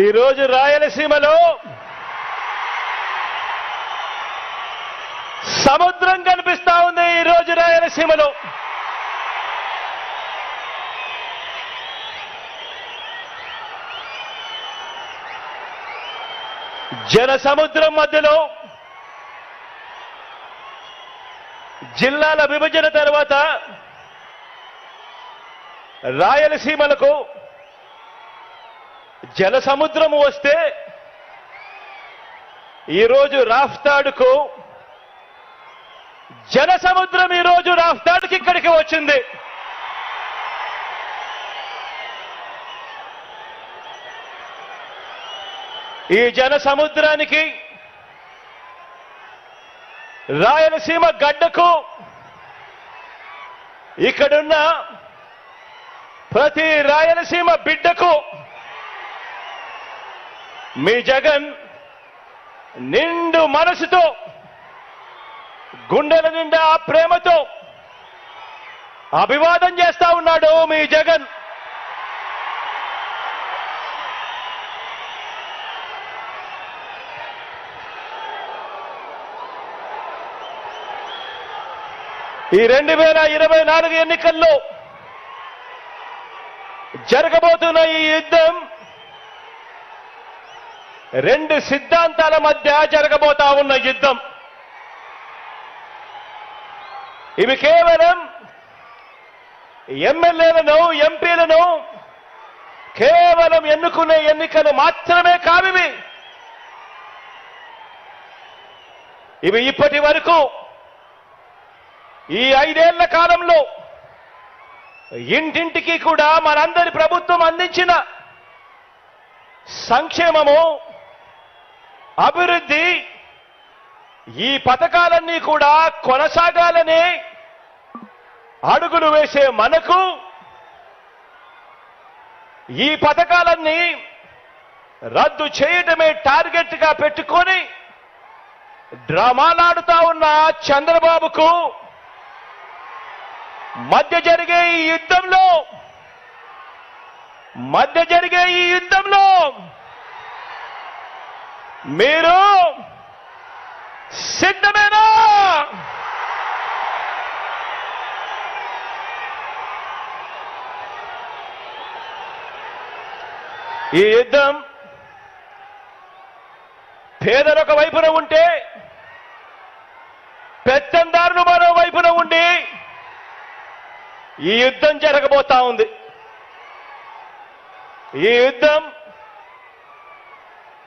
ఈరోజు రాయలసీమలో సముద్రం కనిపిస్తా ఉంది ఈరోజు రాయలసీమలో. జన సముద్రం మధ్యలో జిల్లాల విభజన తర్వాత రాయలసీమలకు జల సముద్రం వస్తే ఈరోజు రాఫ్తాడుకు జన సముద్రం ఈరోజు రాఫ్తాడుకి ఇక్కడికి వచ్చింది. ఈ జన సముద్రానికి రాయలసీమ గడ్డకు ఇక్కడున్న ప్రతి రాయలసీమ బిడ్డకు మీ జగన్ నిండు మనసుతో గుండెల నిండా ఆ ప్రేమతో అభివాదం చేస్తా ఉన్నాడు మీ జగన్. ఈ రెండు వేల ఇరవై నాలుగు ఎన్నికల్లో జరగబోతున్న ఈ యుద్ధం రెండు సిద్ధాంతాల మధ్య జరగబోతా ఉన్న యుద్ధం. ఇవి కేవలం ఎమ్మెల్యేలను ఎంపీలను కేవలం ఎన్నుకునే ఎన్నికలు మాత్రమే కావివి ఇవి ఇప్పటి వరకు ఈ ఐదేళ్ళ కాలంలో ఇంటింటికి కూడా మనందరి ప్రభుత్వం అందించిన సంక్షేమము అభివృద్ధి ఈ పథకాలన్నీ కూడా కొనసాగాలని అడుగులు వేసే మనకు ఈ పథకాలన్నీ రద్దు చేయటమే టార్గెట్గా పెట్టుకొని డ్రామాలాడుతా ఉన్న చంద్రబాబుకు మధ్య జరిగే ఈ యుద్ధంలో మధ్య జరిగే ఈ యుద్ధంలో మీరు సిద్ధమేనా? ఈ యుద్ధం పేదలొక వైపున ఉంటే పెత్తందారులు మరో వైపున ఉండి ఈ యుద్ధం జరగబోతా ఉంది. ఈ యుద్ధం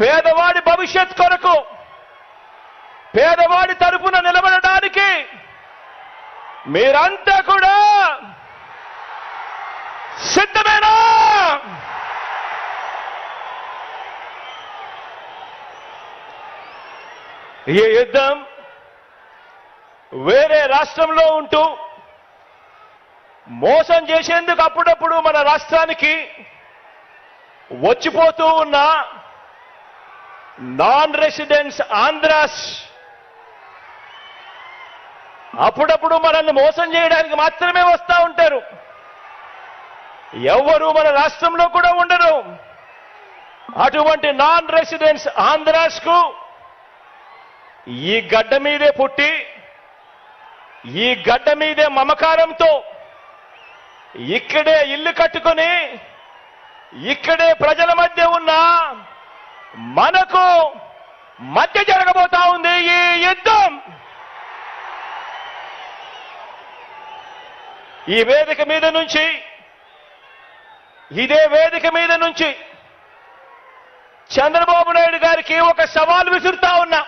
పేదవాడి భవిష్యత్ కొరకు పేదవాడి తరపున నిలబడడానికి మీరంతా కూడా సిద్ధమేనా? ఈ యుద్ధం వేరే రాష్ట్రంలో ఉంటూ మోసం చేసేందుకు అప్పుడప్పుడు మన రాష్ట్రానికి వచ్చిపోతూ ఉన్న నాన్ రెసిడెంట్స్ ఆంధ్రాస్ అప్పుడప్పుడు మనల్ని మోసం చేయడానికి మాత్రమే వస్తూ ఉంటారు. ఎవరు మన రాష్ట్రంలో కూడా ఉండరు. అటువంటి నాన్ రెసిడెంట్స్ ఆంధ్రాస్కు ఈ గడ్డ మీదే పుట్టి ఈ గడ్డ మీదే మమకారంతో ఇక్కడే ఇల్లు కట్టుకొని ఇక్కడే ప్రజల మధ్య ఉన్న మనకు మధ్య జరగబోతా ఉంది ఈ యుద్ధం. ఈ వేదిక మీద నుంచి ఇదే వేదిక మీద నుంచి చంద్రబాబు నాయుడు గారికి ఒక సవాల్ విసురుతా ఉన్నా.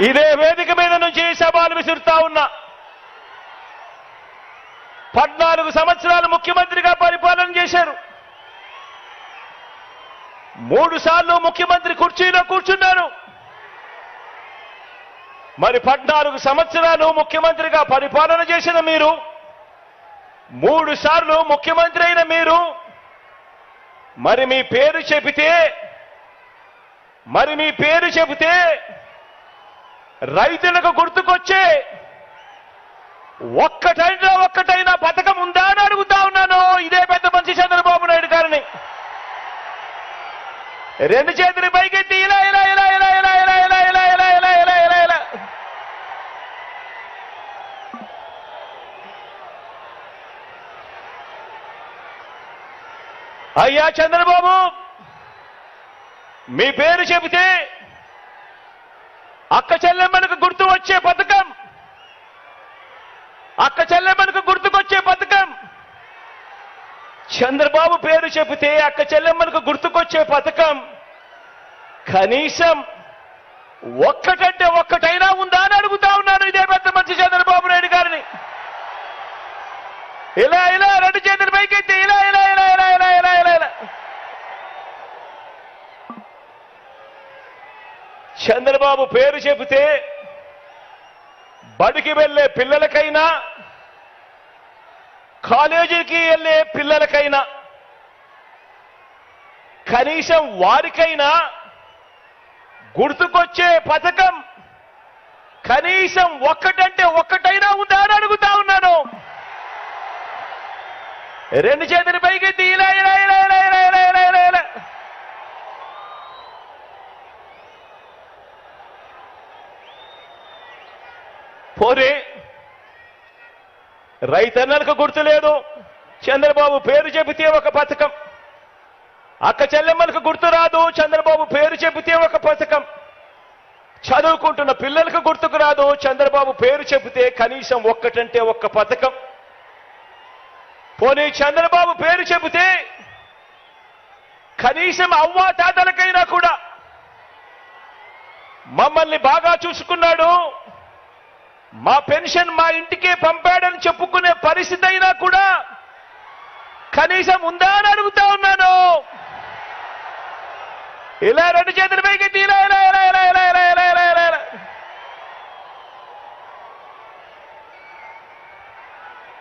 ఇదే వేదిక మీద నుంచి సవాల్ విసురుతా ఉన్నా. పద్నాలుగు సంవత్సరాలు ముఖ్యమంత్రిగా పరిపాలన చేశారు. మూడు సార్లు ముఖ్యమంత్రి కుర్చీలో కూర్చున్నారు. మరి పద్నాలుగు సంవత్సరాలు ముఖ్యమంత్రిగా పరిపాలన చేసిన మీరు మూడు సార్లు ముఖ్యమంత్రి అయిన మీరు మరి మీ పేరు చెబితే మరి మీ పేరు చెబితే రైతులకు గుర్తుకొచ్చే ఒక్కటైనా ఒక్కటైనా పథకం ఉందా అని అడుగుతా ఉన్నాను ఇదే పెద్ద మంచి చంద్రబాబు నాయుడు గారిని రెండు చేతులు పైకెత్తి ఇలా ఇలా ఇలా ఇలా ఇలా ఇలా ఇలా ఇలా ఇలా ఇలా ఇలా ఇలా ఇలా అయ్యా చంద్రబాబు మీ పేరు చెబితే అక్క చెల్లెమ్మలకు గుర్తు వచ్చే పథకం అక్క చెల్లెమ్మలకు గుర్తుకొచ్చే పథకం చంద్రబాబు పేరు చెబితే అక్క చెల్లెమ్మలకు గుర్తుకొచ్చే పథకం కనీసం ఒక్కటంటే ఒక్కటైనా ఉందా అని అడుగుతా ఉన్నాను ఇదే పెద్ద మంచి చంద్రబాబు నాయుడు గారిని. ఇలా ఇలా రెండు చేతుల పైకి ఎత్తి ఇలా ఇలా ఇలా ఇలా ఇలా ఇలా ఇలా ఇలా. చంద్రబాబు పేరు చెబితే బడికి వెళ్ళే పిల్లలకైనా కాలేజీకి వెళ్ళే పిల్లలకైనా కనీసం వారికైనా గుర్తుకొచ్చే పథకం కనీసం ఒక్కటంటే ఒక్కటైనా ఉందా అని అడుగుతా ఉన్నాను. రెండు చేతుల పైకి ఇలా ఇలా ఇలా ఇలా ఇలా ఇలా ఇలా ఇలా ఇలా. పోరే రైతన్నలకు గుర్తులేదు. చంద్రబాబు పేరు చెబితే ఒక పథకం. అక్క చెల్లెమ్మలకు గుర్తు రాదు. చంద్రబాబు పేరు చెబితే ఒక పథకం. చదువుకుంటున్న పిల్లలకు గుర్తుకు రాదు. చంద్రబాబు పేరు చెబితే కనీసం ఒక్కటంటే ఒక్క పథకం. పోనీ చంద్రబాబు పేరు చెబితే కనీసం అవ్వా తాతలకైనా కూడా. మమ్మల్ని బాగా చూసుకున్నాడు. మా పెన్షన్ మా ఇంటికే పంపాడని చెప్పుకునే పరిస్థితి అయినా కూడా కనీసం ఉందా అని అడుగుతా ఉన్నాను. ఇలా రెండు చేతులు పైకి ఇలా ఇలా ఇలా ఇలా ఇలా ఇలా ఇలా ఇలా ఇలా ఇలా.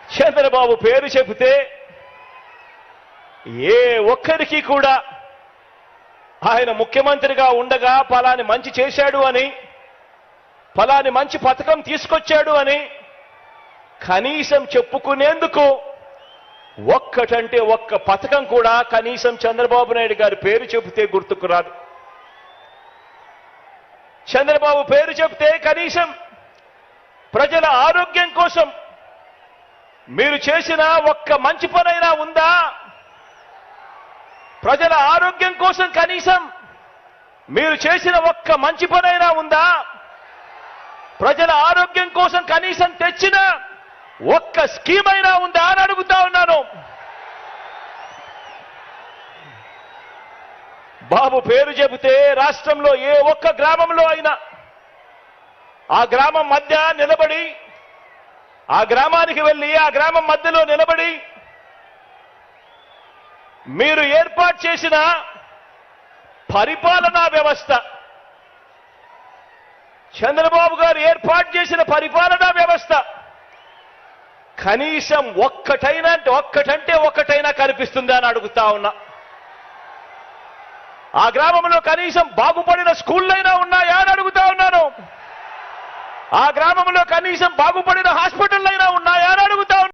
చంద్రబాబు పేరు చెబితే ఏ ఒక్కరికి కూడా ఆయన ముఖ్యమంత్రిగా ఉండగా పలాని మంచి చేశాడు అని ఫలాని మంచి పథకం తీసుకొచ్చాడు అని కనీసం చెప్పుకునేందుకు ఒక్కటంటే ఒక్క పథకం కూడా కనీసం చంద్రబాబు నాయుడు గారి పేరు చెబితే గుర్తుకు రాదు. చంద్రబాబు పేరు చెబితే కనీసం ప్రజల ఆరోగ్యం కోసం మీరు చేసిన ఒక్క మంచి పనైనా ఉందా? ప్రజల ఆరోగ్యం కోసం కనీసం మీరు చేసిన ఒక్క మంచి పనైనా ఉందా? ప్రజల ఆరోగ్యం కోసం కనీసం తెచ్చిన ఒక్క స్కీమ్ అయినా ఉందా అని అడుగుతా ఉన్నాను. బాబు పేరు చెబితే రాష్ట్రంలో ఏ ఒక్క గ్రామంలో అయినా ఆ గ్రామం మధ్య నిలబడి ఆ గ్రామానికి వెళ్ళి ఆ గ్రామం మధ్యలో నిలబడి మీరు ఏర్పాటు చేసిన పరిపాలనా వ్యవస్థ చంద్రబాబు గారు ఏర్పాటు చేసిన పరిపాలనా వ్యవస్థ కనీసం ఒక్కటైనా అంటే ఒక్కటంటే ఒక్కటైనా కనిపిస్తుందా అని అడుగుతా ఉన్నా. ఆ గ్రామంలో కనీసం బాగుపడిన స్కూళ్ళైనా ఉన్నాయా అని అడుగుతా ఉన్నాను. ఆ గ్రామంలో కనీసం బాగుపడిన హాస్పిటల్ అయినా ఉన్నాయా అని అడుగుతా ఉన్నా.